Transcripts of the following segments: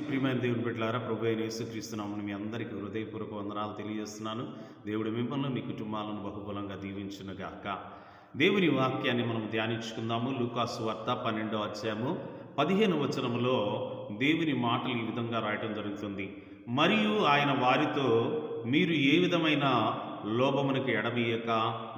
ప్రియమైన దేవుని పెట్టారా ప్రభు అయిన యేసుక్రీస్తున్నామని మీ అందరికీ హృదయపూర్వక వందనాలు తెలియజేస్తున్నాను. దేవుడు మిమ్మల్ని మీ కుటుంబాలను బహుబలంగా దీవించునుగాక. దేవుని వాక్యాన్ని మనం ధ్యానించుకుందాము. లూకాసు వార్త పన్నెండో అధ్యాయము పదిహేను వచనములో దేవుని మాటలు ఈ విధంగా రాయటం జరుగుతుంది. మరియు ఆయన వారితో మీరు ఏ విధమైన లోభమునకు ఎడమీయక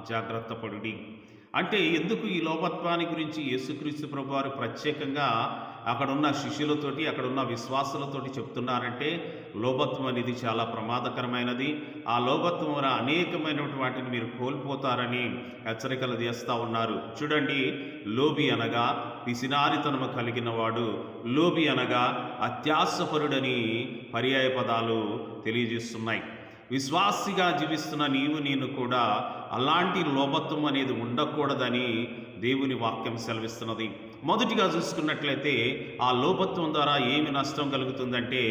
జాగ్రత్త పడుడి. అంటే ఎందుకు ఈ లోపత్వాన్ని గురించి యేసుక్రీస్తు ప్రభు వారు ప్రత్యేకంగా అక్కడున్న శిష్యులతోటి అక్కడున్న విశ్వాసులతోటి చెప్తున్నారంటే లోభత్వం అనేది చాలా ప్రమాదకరమైనది. ఆ లోభత్వం వల్ల అనేకమైనటువంటి వాటిని మీరు కోల్పోతారని హెచ్చరికలు చేస్తూ ఉన్నారు. చూడండి లోబి అనగా పిసినారితనము కలిగిన వాడు. లోబి అనగా అత్యాసపరుడని పర్యాయ పదాలు తెలియజేస్తున్నాయి. విశ్వాసిగా జీవిస్తున్న నీవు నేను కూడా అలాంటి లోభత్వం అనేది ఉండకూడదని దేవుని వాక్యం సెలవిస్తున్నది. మొదటిగా చూసుకున్నట్లయితే ఆ లోపత్వం ద్వారా ఏమి నష్టం కలుగుతుందంటే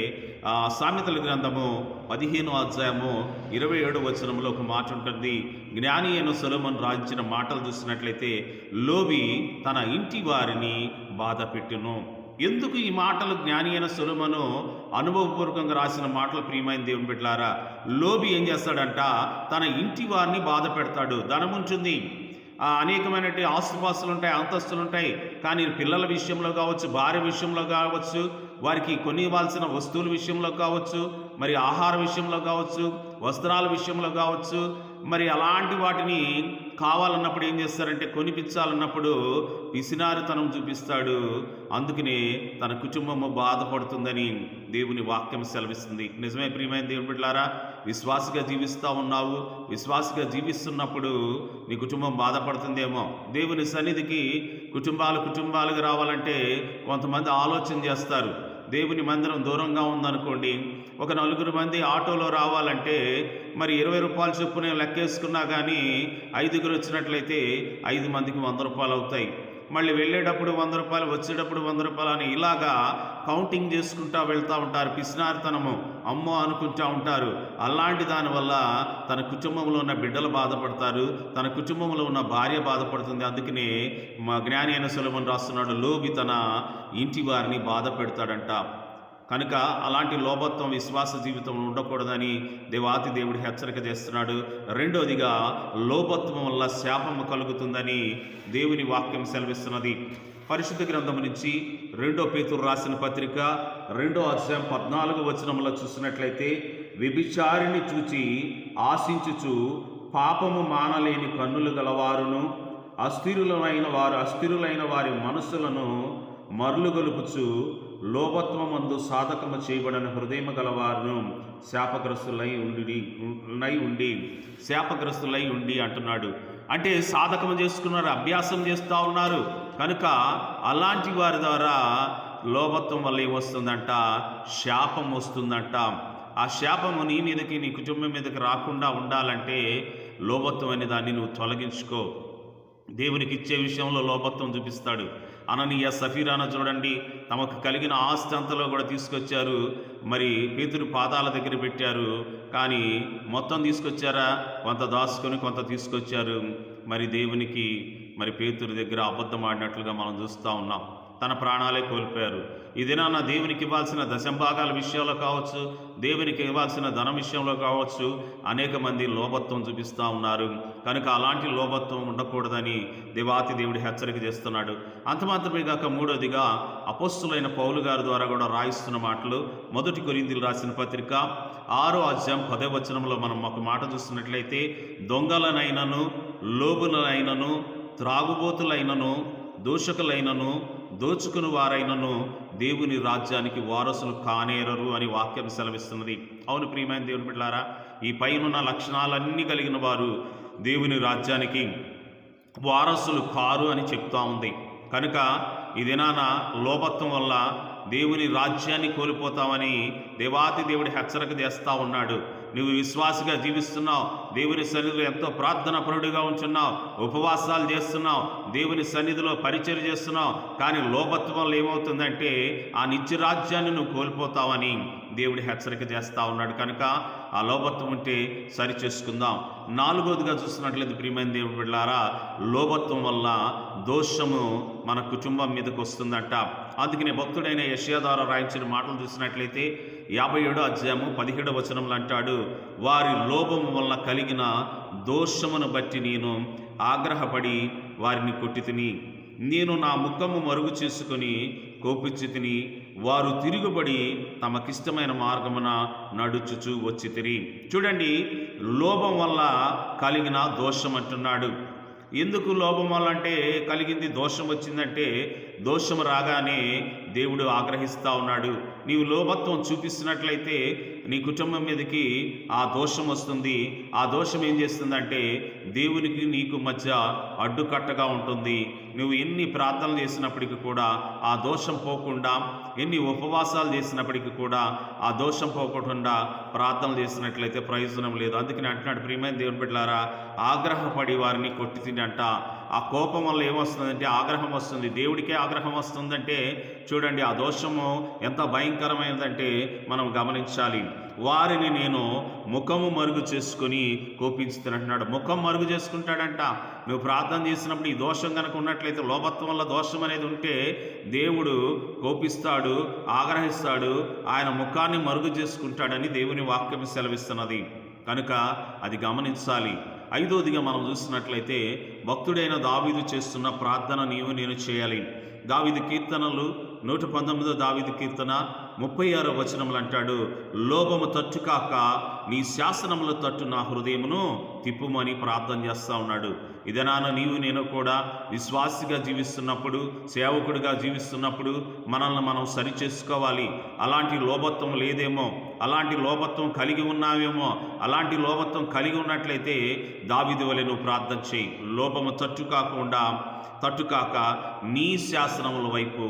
ఆ సామెతల గ్రంథము పదిహేను అధ్యాయము ఇరవై ఏడు వచనంలో ఒక మాట ఉంటుంది. జ్ఞాని అయిన సొలమన్ రాయించిన మాటలు చూసినట్లయితే లోబి తన ఇంటి వారిని బాధ పెట్టును. ఎందుకు ఈ మాటలు? జ్ఞాని అయిన సులమను అనుభవపూర్వకంగా రాసిన మాటలు ప్రియమైన దేవుని బిడ్డలారా లోబి ఏం చేస్తాడంట? తన ఇంటి వారిని బాధ పెడతాడు. ధనం అనేకమైనటువంటి ఆస్తుపాస్తులు ఉంటాయి అంతస్తులు ఉంటాయి కానీ పిల్లల విషయంలో కావచ్చు భార్య విషయంలో కావచ్చు వారికి కొనివ్వాల్సిన వస్తువుల విషయంలో కావచ్చు మరి ఆహార విషయంలో కావచ్చు వస్త్రాల విషయంలో కావచ్చు మరి అలాంటి వాటిని కావాలన్నప్పుడు ఏం చేస్తారంటే కొనిపించాలన్నప్పుడు పిసినారితనం చూపిస్తాడు. అందుకనే తన కుటుంబము బాధపడుతుందని దేవుని వాక్యం సెలవిస్తుంది. నిజమే ప్రియమైన దేవుని బిడ్డలారా విశ్వాసగా జీవిస్తూ ఉన్నావు. విశ్వాసగా జీవిస్తున్నప్పుడు నీ కుటుంబం బాధపడుతుందేమో. దేవుని సన్నిధికి కుటుంబాలు కుటుంబాలుగా రావాలంటే కొంతమంది ఆలోచన చేస్తారు. దేవుని మందిరం దూరంగా ఉందనుకోండి ఒక నలుగురు మంది ఆటోలో రావాలంటే మరి ఇరవై రూపాయలు చొప్పున లెక్కేసుకున్నా కానీ ఐదుగురు వచ్చినట్లయితే ఐదు మందికి వంద రూపాయలు అవుతాయి మళ్ళీ వెళ్ళేటప్పుడు వంద రూపాయలు వచ్చేటప్పుడు వంద రూపాయలు అని ఇలాగా కౌంటింగ్ చేసుకుంటా వెళ్తూ ఉంటారు పిసినారితనము అమ్మో అనుకుంటా ఉంటారు. అలాంటి దానివల్ల తన కుటుంబంలో ఉన్న బిడ్డలు బాధపడతారు తన కుటుంబంలో ఉన్న భార్య బాధపడుతుంది. అందుకనే మా జ్ఞాని అయిన సులభం రాస్తున్నాడు లోబి తన ఇంటి వారిని బాధ పెడతాడంట. కనుక అలాంటి లోభత్వం విశ్వాస జీవితంలో ఉండకూడదని దేవాతి దేవుడు హెచ్చరిక చేస్తున్నాడు. రెండోదిగా లోభత్వం వల్ల శాపము కలుగుతుందని దేవుని వాక్యం సెలవిస్తున్నది. పరిశుద్ధ గ్రంథం నుంచి రెండో పేతురు రాసిన పత్రిక రెండో అధ్యాయం పద్నాలుగు వచనంలో చూసినట్లయితే వ్యభిచారిని చూచి ఆశించుచు పాపము మానలేని కన్నులు గలవారును అస్థిరులైన వారు అస్థిరులైన వారి మనస్సులను మరులుగొలుపుచు లోభత్వమందు సాధకము చేయబడిన హృదయము గలవారును శాపగ్రస్తులై ఉండి నై ఉండి శాపగ్రస్తులై ఉండి అంటున్నాడు. అంటే సాధకం చేసుకున్నారు అభ్యాసం చేస్తూ ఉన్నారు. కనుక అలాంటి వారి ద్వారా లోభత్వం వల్ల ఏం వస్తుందంట శాపం వస్తుందంట. ఆ శాపము నీ మీదకి నీ కుటుంబం మీదకి రాకుండా ఉండాలంటే లోభత్వం అనే దాన్ని నువ్వు తొలగించుకో. దేవునికి ఇచ్చే విషయంలో లోభత్వం చూపిస్తాడు. అననీయ సఫీరాన చూడండి. తమకు కలిగిన ఆస్తి అంతలో కూడా తీసుకొచ్చారు. మరి పేతురు పాదాల దగ్గర పెట్టారు. కానీ మొత్తం తీసుకొచ్చారా? కొంత దాచుకొని కొంత తీసుకొచ్చారు. మరి దేవునికి మరి పేతురు దగ్గర అబద్ధం ఆడినట్లుగా మనం చూస్తూ ఉన్నాం. తన ప్రాణాలే కోల్పోయారు. ఇదేనా నా దేవునికి ఇవ్వాల్సిన దశంభాగాల విషయంలో కావచ్చు దేవునికి ఇవ్వాల్సిన ధనం విషయంలో కావచ్చు అనేక మంది లోభత్వం చూపిస్తూ ఉన్నారు. కనుక అలాంటి లోభత్వం ఉండకూడదని దేవాతి దేవుడి హెచ్చరిక చేస్తున్నాడు. అంత మాత్రమే కాక మూడోదిగా అపస్సులైన పౌలు గారి ద్వారా కూడా రాయిస్తున్న మాటలు. మొదటి కొరిందులు రాసిన పత్రిక ఆరో అధ్యాయం పదే వచనంలో మనం ఒక మాట చూస్తున్నట్లయితే దొంగలనైనను లోబులనైనను త్రాగుబోతులైనను దూషకులైనను దోచుకుని వారైనను దేవుని రాజ్యానికి వారసులు కానేరరు అని వాక్యం సెలవిస్తున్నది. అవును ప్రియమైన దేవుని బిడ్డారా ఈ పైనున్న లక్షణాలన్నీ కలిగిన వారు దేవుని రాజ్యానికి వారసులు కారు అని చెప్తా ఉంది. కనుక ఈ దినాన లోపత్వం వల్ల దేవుని రాజ్యాన్ని కోల్పోతామని దేవాతి దేవుడి హెచ్చరిక చేస్తూ ఉన్నాడు. నువ్వు విశ్వాసిగా జీవిస్తున్నావు. దేవుని సన్నిధిలో ఎంతో ప్రార్థన పరుడుగా ఉంచున్నావు. ఉపవాసాలు చేస్తున్నావు. దేవుని సన్నిధిలో పరిచయం చేస్తున్నావు. కానీ లోపత్వం ఏమవుతుందంటే ఆ నిత్య రాజ్యాన్ని నువ్వు కోల్పోతావని. దేవుడి హెచ్చరిక చేస్తూ ఉన్నాడు. కనుక ఆ లోపత్వం ఉంటే సరి చేసుకుందాం నాలుగోదిగా చూస్తున్నట్లయితే ప్రియమైన దేవుడు బిడ్డారా లోపత్వం వల్ల దోషము మన కుటుంబం మీదకి వస్తుందంట. అందుకనే భక్తుడైన యషయా ద్వారా రాయించిన మాటలు చూసినట్లయితే యాభై ఏడో అధ్యాయము పదిహేడో వచనంలో అంటాడు వారి లోభము వల్ల కలిగిన దోషమును బట్టి నేను ఆగ్రహపడి వారిని కొట్టి తిని నేను నా ముఖము మరుగు చేసుకుని కోపించి తిని వారు తిరుగుబడి తమకిష్టమైన మార్గమున నడుచుచు వచ్చి తిరిగి చూడండి లోభం వల్ల కలిగిన దోషం అంటున్నాడు. ఎందుకు లోభం వల్ల అంటే కలిగింది దోషం వచ్చిందంటే దోషం రాగానే దేవుడు ఆగ్రహిస్తూ ఉన్నాడు. నీవు లోభత్వం చూపిస్తున్నట్లయితే నీ కుటుంబం మీదకి ఆ దోషం వస్తుంది. ఆ దోషం ఏం చేస్తుందంటే దేవునికి నీకు మధ్య అడ్డుకట్టగా ఉంటుంది. నువ్వు ఎన్ని ప్రార్థనలు చేసినప్పటికీ కూడా ఆ దోషం పోకుండా ఎన్ని ఉపవాసాలు చేసినప్పటికీ కూడా ఆ దోషం పోకుండా ప్రార్థనలు చేసినట్లయితే ప్రయోజనం లేదు. అందుకని అంటున్నాడు ప్రియమైన దేవుని బిడ్డలారా ఆగ్రహపడి వారిని కొట్టి తినంట ఆ కోపం వల్ల ఏమొస్తుందంటే ఆగ్రహం వస్తుంది. దేవుడికే ఆగ్రహం వస్తుందంటే చూడండి ఆ దోషము ఎంత భయంకరమైనదంటే మనం గమనించాలి. వారిని నేను ముఖము మరుగు చేసుకుని కోపించుతున్నట్టున్నాడు. ముఖం మరుగు చేసుకుంటాడంట. నువ్వు ప్రార్థన చేసినప్పుడు ఈ దోషం కనుక ఉన్నట్లయితే లోపత్వం వల్ల దోషం అనేది ఉంటే దేవుడు కోపిస్తాడు ఆగ్రహిస్తాడు ఆయన ముఖాన్ని మరుగు చేసుకుంటాడని దేవుని వాక్యం సెలవిస్తున్నది. కనుక అది గమనించాలి. ఐదోదిగా మనం చూసినట్లయితే భక్తుడైన దావీదు చేస్తున్న ప్రార్థన నీవు నేను చేయాలి. దావీదు కీర్తనలు నూట పంతొమ్మిదో దావిది కీర్తన ముప్పై ఆరో వచనములు అంటాడు లోభము తట్టుకాక నీ శాసనముల తట్టు నా హృదయమును తిప్పుమని ప్రార్థన చేస్తా ఉన్నాడు. ఇదనాన నీవు నేను కూడా విశ్వాసిగా జీవిస్తున్నప్పుడు సేవకుడిగా జీవిస్తున్నప్పుడు మనల్ని మనం సరి చేసుకోవాలి అలాంటి లోభత్వం లేదేమో అలాంటి లోభత్వం కలిగి ఉన్నావేమో అలాంటి లోభత్వం కలిగి ఉన్నట్లయితే దావిది వలె నువ్వు ప్రార్థన చేయి. లోభము తట్టు కాకుండా తట్టుకాక నీ శాసనముల వైపు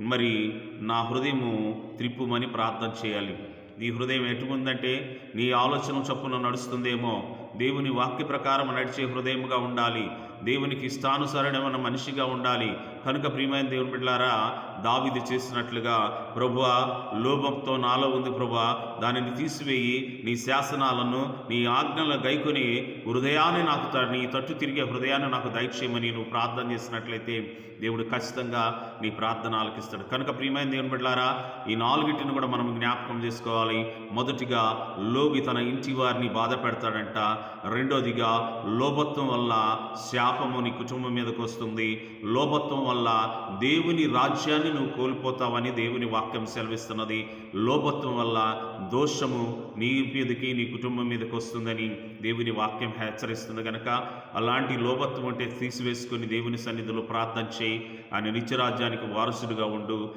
మరి నా హృదయము త్రిప్పుమని ప్రార్థన చేయాలి. నీ హృదయం ఎటుకుందంటే నీ ఆలోచన చొప్పున నడుస్తుందేమో. దేవుని వాక్య ప్రకారం నడిచే హృదయముగా ఉండాలి. దేవునికి ఇష్టానుసరణమైన మనిషిగా ఉండాలి. కనుక ప్రియమైన దేవుని బిడ్డలారా దావిది చేసినట్లుగా ప్రభువా లోభంతో నాలో ఉంది ప్రభువా దానిని తీసివేయి నీ శాసనాలను నీ ఆజ్ఞలను గైకొని హృదయాన్ని నాకు నీ తట్టు తిరిగే హృదయాన్ని నాకు దయచేయమని నువ్వు ప్రార్థన చేసినట్లయితే దేవుడు ఖచ్చితంగా నీ ప్రార్థన ఆలకిస్తాడు కనుక ప్రియమైన దేవుని బిడ్డలారా ఈ నాలుగిటిని కూడా మనం జ్ఞాపకం చేసుకోవాలి. మొదటిగా లోభి తన ఇంటి వారిని బాధ పెడతాడంట. రెండోదిగా లోభత్వం వల్ల శాపము నీ కుటుంబం మీదకి వస్తుంది. లోభత్వం వల్ల దేవుని రాజ్యాన్ని నువ్వు కోల్పోతావని దేవుని వాక్యం సెలవిస్తున్నది. లోభత్వం వల్ల దోషము నీ మీదకి నీ కుటుంబం మీదకి వస్తుందని దేవుని వాక్యం హెచ్చరిస్తుంది కనుక అలాంటి లోభత్వం అంటే తీసివేసుకొని దేవుని సన్నిధిలో ప్రార్థన చేయి. ఆయన నిత్యరాజ్యానికి వారసుడిగా ఉండు.